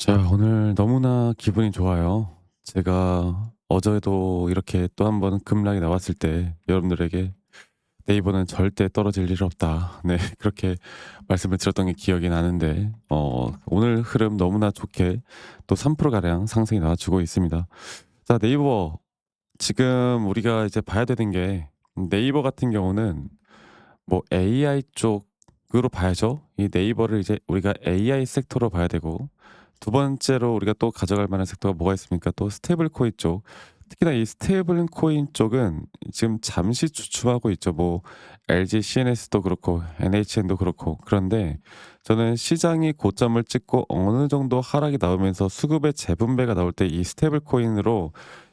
자, 오늘 너무나 기분이 좋아요. 제가 어제도 이렇게 또 한 번 급락이 나왔을 때 여러분들에게 네이버는 절대 떨어질 일 없다. 네, 그렇게 말씀을 드렸던 게 기억이 나는데, 어, 오늘 흐름 너무나 좋게 또 3%가량 상승이 나와주고 있습니다. 자, 네이버. 지금 우리가 이제 봐야 되는 게 네이버 같은 경우는 뭐 AI 쪽으로 봐야죠. 이 네이버를 이제 우리가 AI 섹터로 봐야 되고, 두 번째로 우리가 또 가져갈 만한 섹터가 뭐가 있습니까? 또 스테이블 코인 쪽. 특히나 이 스테이블 코인 쪽은 지금 잠시 주춤하고 있죠. 뭐 LG CNS도 그렇고 NHN도 그렇고. 그런데 저는 시장이 고점을 찍고 어느 정도 하락이 나오면서 수급의 재분배가 나올 때 이 스테이블 코인으로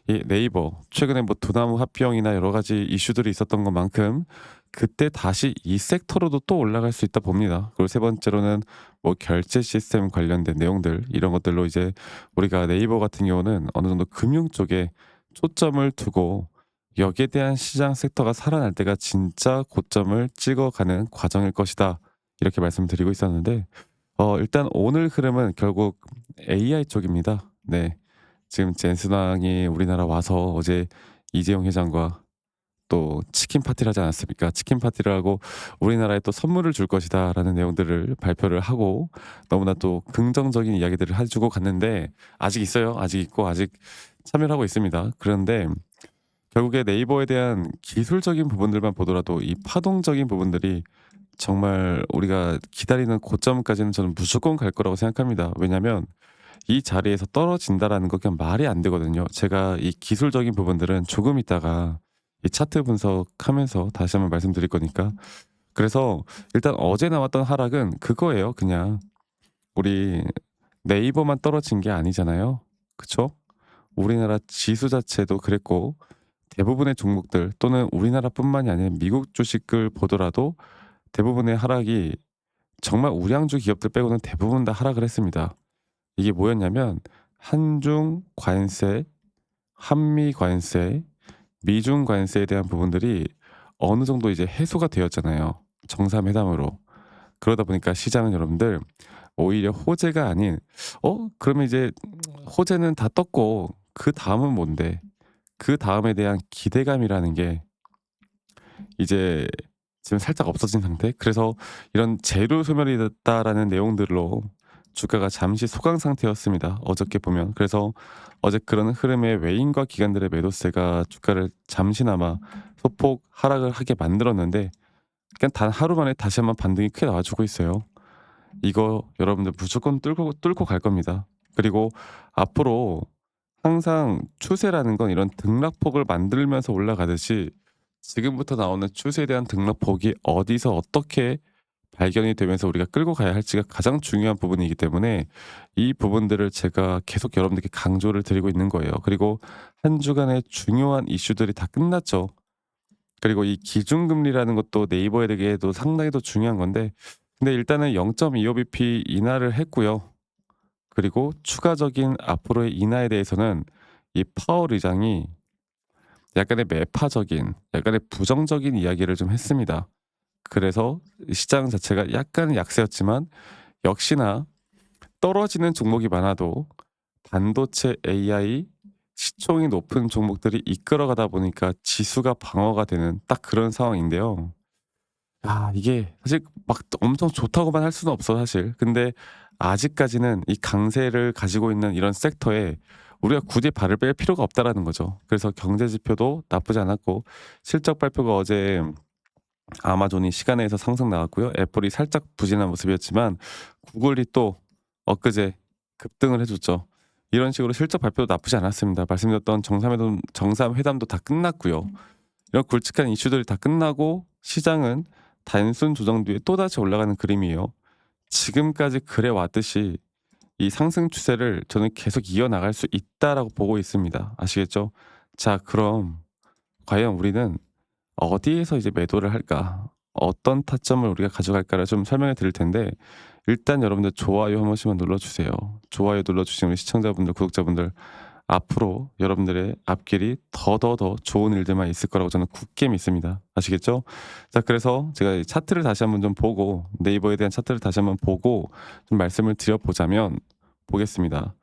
이 네이버 최근에 뭐 두나무 합병이나 여러 가지 이슈들이 있었던 것만큼 그때 다시 이 섹터로도 또 올라갈 수 있다 봅니다. 그리고 세 번째로는 뭐 결제 시스템 관련된 내용들 이런 것들로 이제 우리가 네이버 같은 경우는 어느 정도 금융 쪽에 초점을 두고 여기에 대한 시장 섹터가 살아날 때가 진짜 고점을 찍어가는 과정일 것이다. 이렇게 말씀드리고 있었는데 어 일단 오늘 흐름은 결국 AI 쪽입니다. 네. 지금 젠슨왕이 우리나라 와서 어제 이재용 회장과 또 치킨 파티를 하지 않았습니까? 치킨 파티를 하고 우리나라에 또 선물을 줄 것이다라는 내용들을 발표를 하고 너무나 또 긍정적인 이야기들을 해주고 갔는데 아직 있어요. 아직 있고 아직 참여를 하고 있습니다. 그런데 결국에 네이버에 대한 기술적인 부분들만 보더라도 이 파동적인 부분들이 정말 우리가 기다리는 고점까지는 저는 무조건 갈 거라고 생각합니다. 왜냐하면 이 자리에서 떨어진다라는 거 그냥 말이 안 되거든요. 제가 이 기술적인 부분들은 조금 있다가 이 차트 분석하면서 다시 한번 말씀드릴 거니까. 그래서 일단 어제 나왔던 하락은 그거예요. 그냥 우리 네이버만 떨어진 게 아니잖아요. 그쵸? 우리나라 지수 자체도 그랬고 대부분의 종목들 또는 우리나라뿐만이 아니라 미국 주식을 보더라도 대부분의 하락이 정말 우량주 기업들 빼고는 대부분 다 하락을 했습니다. 이게 뭐였냐면 한중 관세, 한미 관세, 미중 관세에 대한 부분들이 어느 정도 이제 해소가 되었잖아요. 정상회담으로. 그러다 보니까 시장은 여러분들 오히려 호재가 아닌 어 그러면 이제 호재는 다 떴고 그 다음은 뭔데? 그 다음에 대한 기대감이라는 게 이제 지금 살짝 없어진 상태. 그래서 이런 재료 소멸이 됐다라는 내용들로 주가가 잠시 소강 상태였습니다. 어저께 보면. 그래서 어제 그런 흐름의 외인과 기관들의 매도세가 주가를 잠시나마 소폭 하락을 하게 만들었는데 그냥 단 하루 만에 다시 한번 반등이 크게 나와주고 있어요. 이거 여러분들 무조건 뚫고 뚫고 갈 겁니다. 그리고 앞으로 항상 추세라는 건 이런 등락폭을 만들면서 올라가듯이 지금부터 나오는 추세에 대한 등락폭이 어디서 어떻게 발견이 되면서 우리가 끌고 가야 할지가 가장 중요한 부분이기 때문에 이 부분들을 제가 계속 여러분들께 강조를 드리고 있는 거예요. 그리고 한 주간의 중요한 이슈들이 다 끝났죠. 그리고 이 기준금리라는 것도 네이버에게도 상당히 더 중요한 건데 근데 일단은 0.25bp 인하를 했고요. 그리고 추가적인 앞으로의 인하에 대해서는 이 파월 의장이 약간의 매파적인, 약간의 부정적인 이야기를 좀 했습니다. 그래서 시장 자체가 약간 약세였지만 역시나 떨어지는 종목이 많아도 반도체 AI 시총이 높은 종목들이 이끌어가다 보니까 지수가 방어가 되는 딱 그런 상황인데요. 아, 이게 사실 막 엄청 좋다고만 할 수는 없어, 사실. 근데 아직까지는 이 강세를 가지고 있는 이런 섹터에 우리가 굳이 발을 뺄 필요가 없다라는 거죠. 그래서 경제 지표도 나쁘지 않았고 실적 발표가 어제 아마존이 시간에서 상승 나왔고요. 애플이 살짝 부진한 모습이었지만 구글이 또 엊그제 급등을 해줬죠. 이런 식으로 실적 발표도 나쁘지 않았습니다. 말씀드렸던 정상회담, 정상회담도 다 끝났고요. 이런 굵직한 이슈들이 다 끝나고 시장은 단순 조정 뒤에 또다시 올라가는 그림이에요. 지금까지 그래 왔듯이 이 상승 추세를 저는 계속 이어나갈 수 있다라고 보고 있습니다. 아시겠죠? 자, 그럼 과연 우리는 어디에서 이제 매도를 할까? 어떤 타점을 우리가 가져갈까를 좀 설명해 드릴 텐데 일단 여러분들 좋아요 한 번씩만 눌러 주세요. 좋아요 눌러 주신 우리 시청자분들, 구독자분들 앞으로 여러분들의 앞길이 더더더 좋은 일들만 있을 거라고 저는 굳게 믿습니다. 아시겠죠? 자, 그래서 제가 이 차트를 다시 한번 좀 보고 네이버에 대한 차트를 다시 한번 보고 좀 말씀을 드려보자면 보겠습니다.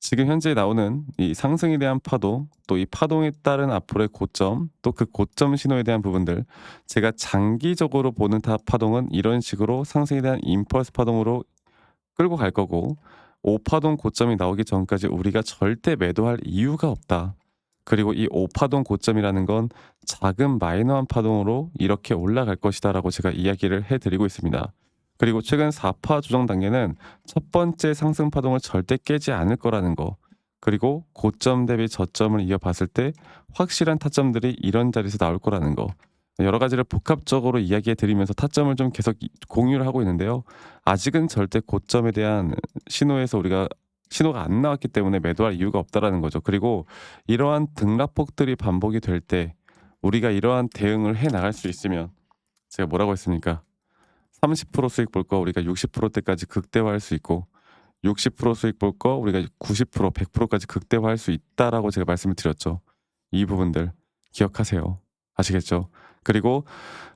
지금 현재 나오는 이 상승에 대한 파동, 또 이 파동에 따른 앞으로의 고점, 또 그 고점 신호에 대한 부분들, 제가 장기적으로 보는 타 파동은 이런 식으로 상승에 대한 임펄스 파동으로 끌고 갈 거고, 5파동 고점이 나오기 전까지 우리가 절대 매도할 이유가 없다. 그리고 이 5파동 고점이라는 건 작은 마이너한 파동으로 이렇게 올라갈 것이다라고 제가 이야기를 해드리고 있습니다. 그리고 최근 4파 조정 단계는 첫 번째 상승 파동을 절대 깨지 않을 거라는 거. 그리고 고점 대비 저점을 이어봤을 때 확실한 타점들이 이런 자리에서 나올 거라는 거. 여러 가지를 복합적으로 이야기해 드리면서 타점을 좀 계속 이- 공유를 하고 있는데요. 아직은 절대 고점에 대한 신호에서 우리가 신호가 안 나왔기 때문에 매도할 이유가 없다라는 거죠. 그리고 이러한 등락폭들이 반복이 될 때 우리가 이러한 대응을 해 나갈 수 있으면 제가 뭐라고 했습니까? 30% 수익 볼 거 우리가 60%대까지 극대화할 수 있고 60% 수익 볼 거 우리가 90% 100%까지 극대화할 수 있다라고 제가 말씀을 드렸죠. 이 부분들 기억하세요. 아시겠죠? 그리고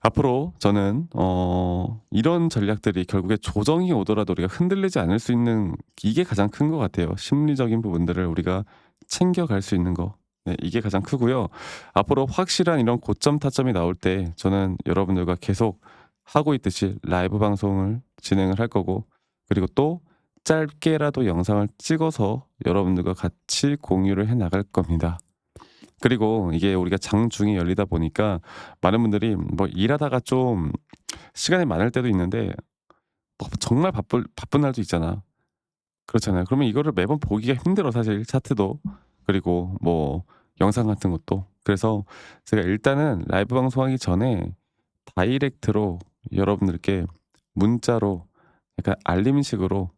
앞으로 저는 어 이런 전략들이 결국에 조정이 오더라도 우리가 흔들리지 않을 수 있는 이게 가장 큰 것 같아요. 심리적인 부분들을 우리가 챙겨갈 수 있는 거. 네, 이게 가장 크고요. 앞으로 확실한 이런 고점 타점이 나올 때 저는 여러분들과 계속 하고 있듯이 라이브 방송을 진행을 할 거고 그리고 또 짧게라도 영상을 찍어서 여러분들과 같이 공유를 해 나갈 겁니다. 그리고 이게 우리가 장중에 열리다 보니까 많은 분들이 뭐 일하다가 좀 시간이 많을 때도 있는데 뭐 정말 바쁠 바쁜 날도 있잖아. 그렇잖아요. 그러면 이거를 매번 보기가 힘들어 사실 차트도 그리고 뭐 영상 같은 것도. 그래서 제가 일단은 라이브 방송하기 전에 다이렉트로 여러분들께 문자로 약간 알림식으로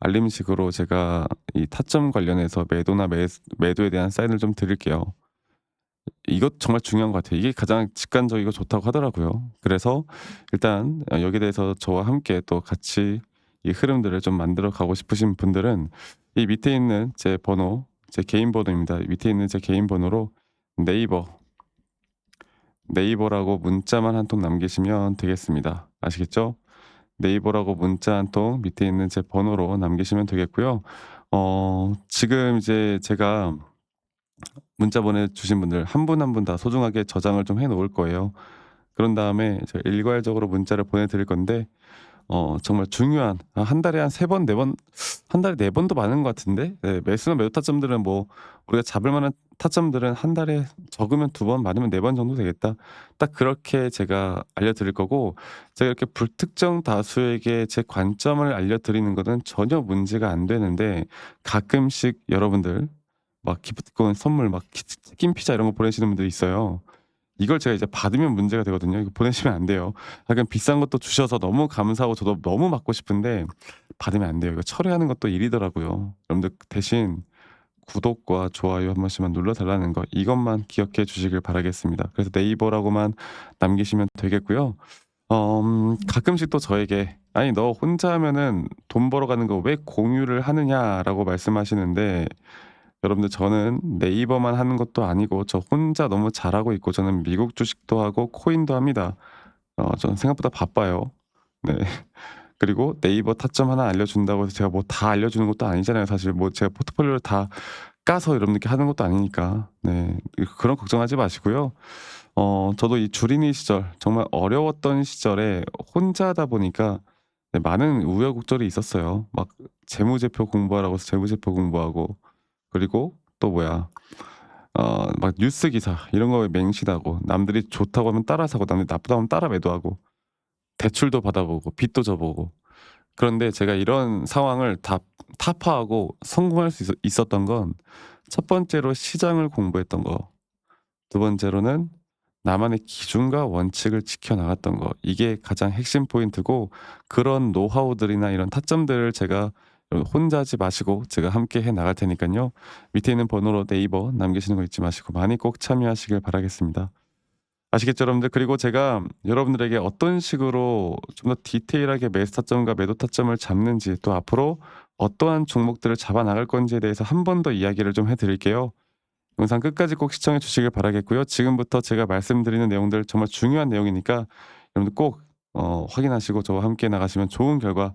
알림식으로 제가 이 타점 관련해서 매도나 매, 매도에 대한 사인을 좀 드릴게요. 이것 정말 중요한 것 같아요. 이게 가장 직관적이고 좋다고 하더라고요. 그래서 일단 어, 여기에 대해서 저와 함께 또 같이 이 흐름들을 좀 만들어 가고 싶으신 분들은 이 밑에 있는 제 번호, 제 개인 번호입니다. 밑에 있는 제 개인 번호로 네이버 네이버라고 문자만 한 통 남기시면 되겠습니다. 아시겠죠? 네이버라고 문자 한 통 밑에 있는 제 번호로 남기시면 되겠고요. 어, 지금 이제 제가 문자 보내주신 분들 한 분 한 분 다 소중하게 저장을 좀 해 놓을 거예요. 그런 다음에 제가 일괄적으로 문자를 보내드릴 건데 어, 정말 중요한 아, 한 달에 한 세 번, 네 번, 한 달에 네 번도 많은 것 같은데 네, 매수나 매도 타점들은 뭐 우리가 잡을 만한 타점들은 한 달에 적으면 두 번, 많으면 네 번 정도 되겠다. 딱 그렇게 제가 알려드릴 거고 제가 이렇게 불특정 다수에게 제 관점을 알려드리는 것은 전혀 문제가 안 되는데 가끔씩 여러분들 막 기프티콘 선물 막 키- 치킨 피자 이런 거 보내시는 분들이 있어요. 이걸 제가 이제 받으면 문제가 되거든요. 이거 보내시면 안 돼요. 약간 비싼 것도 주셔서 너무 감사하고 저도 너무 받고 싶은데 받으면 안 돼요. 이거 처리하는 것도 일이더라고요. 여러분들 대신 구독과 좋아요 한 번씩만 눌러달라는 거 이것만 기억해 주시길 바라겠습니다. 그래서 네이버라고만 남기시면 되겠고요. 어, 음, 가끔씩 또 저에게 아니 너 혼자 하면은 돈 벌어가는 거 왜 공유를 하느냐라고 말씀하시는데 여러분들 저는 네이버만 하는 것도 아니고 저 혼자 너무 잘하고 있고 저는 미국 주식도 하고 코인도 합니다. 어, 저는 생각보다 바빠요. 네. 그리고 네이버 타점 하나 알려준다고 해서 제가 뭐 다 알려주는 것도 아니잖아요. 사실 뭐 제가 포트폴리오를 다 까서 여러분들께 하는 것도 아니니까. 네. 그런 걱정하지 마시고요. 어, 저도 이 주린이 시절 정말 어려웠던 시절에 혼자 하다 보니까 네, 많은 우여곡절이 있었어요. 막 재무제표 공부하라고 해서 재무제표 공부하고 그리고 또 뭐야? 어막 뉴스 기사 이런 거에 맹신하고 남들이 좋다고 하면 따라 사고 남들이 나쁘다고 하면 따라 매도하고 대출도 받아보고 빚도 져보고. 그런데 제가 이런 상황을 다 타파하고 성공할 수 있, 있었던 건 첫 번째로 시장을 공부했던 거, 두 번째로는 나만의 기준과 원칙을 지켜나갔던 거. 이게 가장 핵심 포인트고 그런 노하우들이나 이런 타점들을 제가 혼자 하지 마시고 제가 함께 해 나갈 테니까요. 밑에 있는 번호로 네이버 남기시는 거 잊지 마시고 많이 꼭 참여하시길 바라겠습니다. 아시겠죠, 여러분들? 그리고 제가 여러분들에게 어떤 식으로 좀 더 디테일하게 매수 타점과 매도 타점을 잡는지 또 앞으로 어떠한 종목들을 잡아 나갈 건지에 대해서 한 번 더 이야기를 좀 해드릴게요. 영상 끝까지 꼭 시청해 주시길 바라겠고요. 지금부터 제가 말씀드리는 내용들 정말 중요한 내용이니까 여러분들 꼭 어, 확인하시고 저와 함께 나가시면 좋은 결과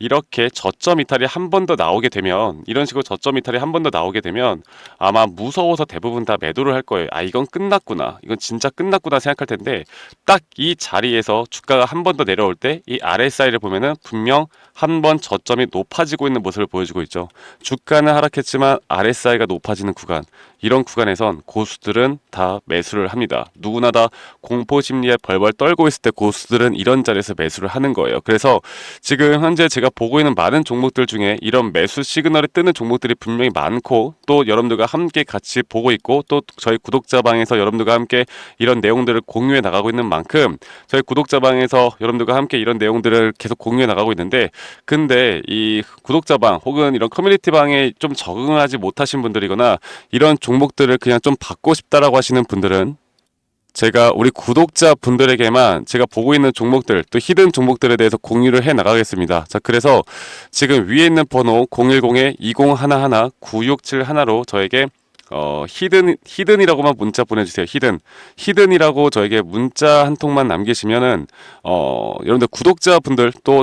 이렇게 저점 이탈이 한 번 더 나오게 되면 이런 식으로 저점 이탈이 한 번 더 나오게 되면 아마 무서워서 대부분 다 매도를 할 거예요. 아 이건 끝났구나. 이건 진짜 끝났구나 생각할 텐데 딱 이 자리에서 주가가 한 번 더 내려올 때 이 RSI를 보면은 분명 한 번 저점이 높아지고 있는 모습을 보여주고 있죠. 주가는 하락했지만 RSI가 높아지는 구간 이런 구간에선 고수들은 다 매수를 합니다. 누구나 다 공포 심리에 벌벌 떨고 있을 때 고수들은 이런 자리에서 매수를 하는 거예요. 그래서 지금 현재 제가 보고 있는 많은 종목들 중에 이런 매수 시그널이 뜨는 종목들이 분명히 많고 또 여러분들과 함께 같이 보고 있고 또 저희 구독자방에서 여러분들과 함께 이런 내용들을 공유해 나가고 있는 만큼 저희 구독자방에서 여러분들과 함께 이런 내용들을 계속 공유해 나가고 있는데 근데 이 구독자방 혹은 이런 커뮤니티방에 좀 적응하지 못하신 분들이거나 이런 종 목들을 그냥 좀 받고 싶다라고 하시는 분들은 제가 우리 구독자 분들에게만 제가 보고 있는 종목들 또 히든 종목들에 대해서 공유를 해 나가겠습니다. 자, 그래서 지금 위에 있는 번호 010-2011-9671로 저에게 어, 히든, 히든이라고만 문자 보내주세요. 히든. 히든이라고 저에게 문자 한 통만 남기시면은, 어, 여러분들 구독자분들 또